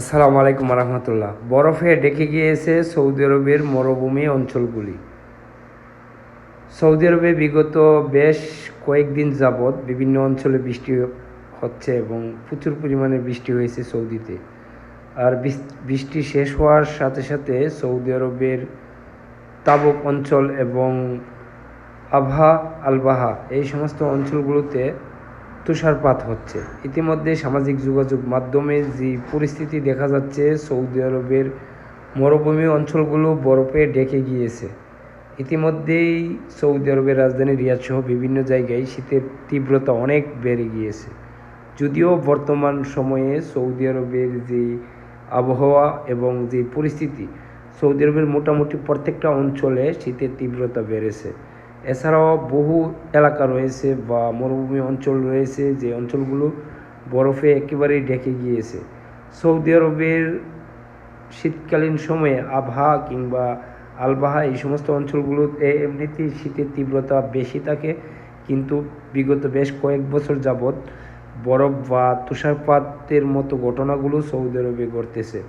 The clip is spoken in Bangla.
আসসালামু আলাইকুম রহমতুল্লাহ বরফে ডেকে গিয়েছে সৌদি আরবের মরুভূমি অঞ্চলগুলি। সৌদি আরবে বিগত বেশ কয়েকদিন যাবৎ বিভিন্ন অঞ্চলে বৃষ্টি হচ্ছে এবং প্রচুর পরিমাণে বৃষ্টি হয়েছে সৌদিতে। আর বৃষ্টি শেষ হওয়ার সাথে সাথে সৌদি আরবের তাবুক অঞ্চল এবং আভা আলবাহা এই সমস্ত অঞ্চলগুলোতে তুষারপাত হচ্ছে। ইতিমধ্যে সামাজিক যোগাযোগ মাধ্যমে যে পরিস্থিতি দেখা যাচ্ছে, সৌদি আরবের মরুভূমি অঞ্চলগুলো বরফে ডেকে গিয়েছে। ইতিমধ্যেই সৌদি আরবের রাজধানী রিয়াদ সহ বিভিন্ন জায়গায় শীতের তীব্রতা অনেক বেড়ে গিয়েছে। যদিও বর্তমান সময়ে সৌদি আরবের যে আবহাওয়া এবং যে পরিস্থিতি, সৌদি আরবের মোটামুটি প্রত্যেকটা অঞ্চলে শীতের তীব্রতা বেড়েছে। এছাড়াও বহু এলাকা রয়েছে বা মরুভূমি অঞ্চল রয়েছে যে অঞ্চলগুলো বরফে একেবারেই ঢেকে গিয়েছে। সৌদি আরবের শীতকালীন সময়ে আবহা কিংবা আলবাহা এই সমস্ত অঞ্চলগুলোতে এমনিতেই শীতের তীব্রতা বেশি থাকে। কিন্তু বিগত বেশ কয়েক বছর যাবৎ বরফ বা তুষারপাতের মতো ঘটনাগুলো সৌদি আরবে ঘটতেছে।